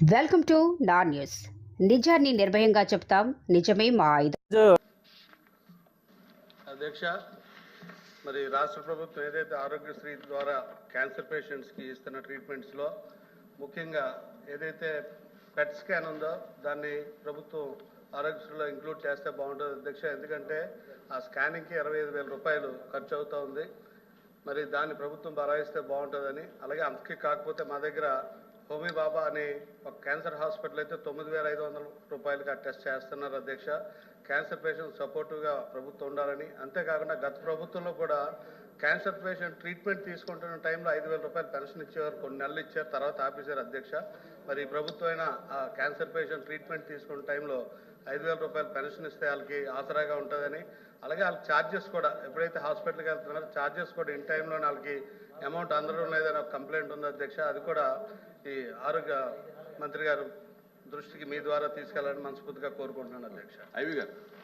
Welcome to నా news నిజాన్ని నిర్భయంగా చెప్తాం. నిజమే మా ఆయుధం. అధ్యక్ష మరి రాష్ట్ర ప్రభుత్వం ఏదైతే ఆరోగ్యశ్రీ ద్వారా క్యాన్సర్ పేషెంట్స్కి ఇస్తున్న ట్రీట్మెంట్స్లో ముఖ్యంగా ఏదైతే పెట్ స్కాన్ ఉందో దాన్ని ప్రభుత్వం ఆరోగ్యశ్రీలో ఇంక్లూడ్ చేస్తే బాగుంటుంది అధ్యక్ష. ఎందుకంటే ఆ స్కానింగ్కి ఇరవై ఐదు వేల రూపాయలు ఖర్చు అవుతూ ఉంది. మరి దాన్ని ప్రభుత్వం భరాయిస్తే బాగుంటుందని అలాగే అంతకి కాకపోతే మా దగ్గర హోమీ బాబా అనే ఒక క్యాన్సర్ హాస్పిటల్ అయితే తొమ్మిది వేల ఐదు వందల రూపాయలకి ఆ టెస్ట్ చేస్తున్నారు అధ్యక్ష. క్యాన్సర్ పేషెంట్ సపోర్టివ్గా ప్రభుత్వం ఉండాలని అంతేకాకుండా గత ప్రభుత్వంలో కూడా క్యాన్సర్ పేషెంట్ ట్రీట్మెంట్ తీసుకుంటున్న టైంలో ఐదు వేల రూపాయలు పెన్షన్ ఇచ్చేవారు కొన్ని నెలలు ఇచ్చారు తర్వాత ఆపేశారు అధ్యక్ష. మరి ప్రభుత్వమైన ప్రభుత్వం అయినా ఆ క్యాన్సర్ పేషెంట్ ట్రీట్మెంట్ తీసుకున్న టైంలో ఐదు వేల రూపాయలు పెన్షన్ ఇస్తే వాళ్ళకి ఆసరాగా ఉంటుందని అలాగే వాళ్ళకి ఛార్జెస్ కూడా ఎప్పుడైతే హాస్పిటల్కి వెళ్తున్నారో ఛార్జెస్ కూడా ఇన్ టైంలో వాళ్ళకి అమౌంట్ అందడం లేదని ఒక కంప్లైంట్ ఉంది అధ్యక్ష. అది కూడా ఈ ఆరోగ్య మంత్రి గారు దృష్టికి మీ ద్వారా తీసుకెళ్ళాలని మనస్ఫూర్తిగా కోరుకుంటున్నాను అధ్యక్ష. ఐవి గారు.